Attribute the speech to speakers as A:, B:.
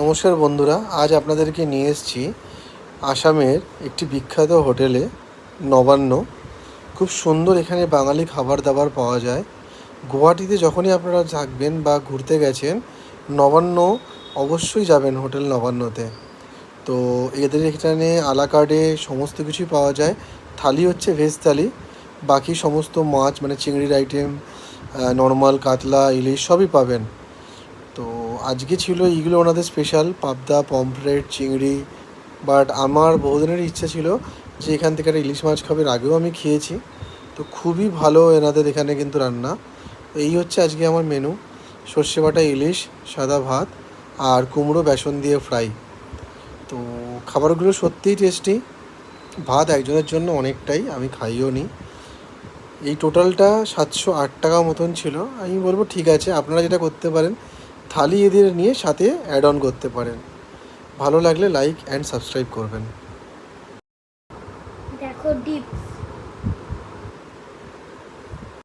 A: নমস্কার বন্ধুরা, আজ আপনাদেরকে নিয়ে এসেছি আসামের একটি বিখ্যাত হোটেলে নবান্ন। খুব সুন্দর এখানে বাঙালি খাবার দাবার পাওয়া যায়। গুয়াহাটিতে যখনই আপনারা থাকবেন বা ঘুরতে গেছেন, নবান্ন অবশ্যই যাবেন হোটেল নবান্নতে। তো এদের এখানে আলা কার্ডে সমস্ত কিছুই পাওয়া যায়। থালি হচ্ছে ভেজ থালি, বাকি সমস্ত মাছ মানে চিংড়ির আইটেম নর্মাল কাতলা, ইলিশ সবই পাবেন। আজকে ছিল এইগুলো ওনাদের স্পেশাল পাবদা, পমফ্রেট, চিংড়ি বাট আমার বহুদিনের ইচ্ছা ছিল যে এখান থেকে একটা ইলিশ মাছ খাবার আগেও আমি খেয়েছি। তো খুবই ভালো এনাদের এখানে কিন্তু রান্না। এই হচ্ছে আজকে আমার মেনু সর্ষে বাটা ইলিশ, সাদা ভাত আর কুমড়ো বেসন দিয়ে ফ্রাই তো খাবারগুলো সত্যিই টেস্টি ভাত একজনের জন্য অনেকটাই, আমি খাইও নি। এই টোটালটা সাতশো আট টাকা মতন ছিল। আমি বলব ঠিক আছে, আপনারা যেটা করতে পারেন থালি এদের নিয়ে সাথে অ্যাড অন করতে পারেন। ভালো লাগলে লাইক অ্যান্ড সাবস্ক্রাইব করবেন।
B: দেখো ডিপস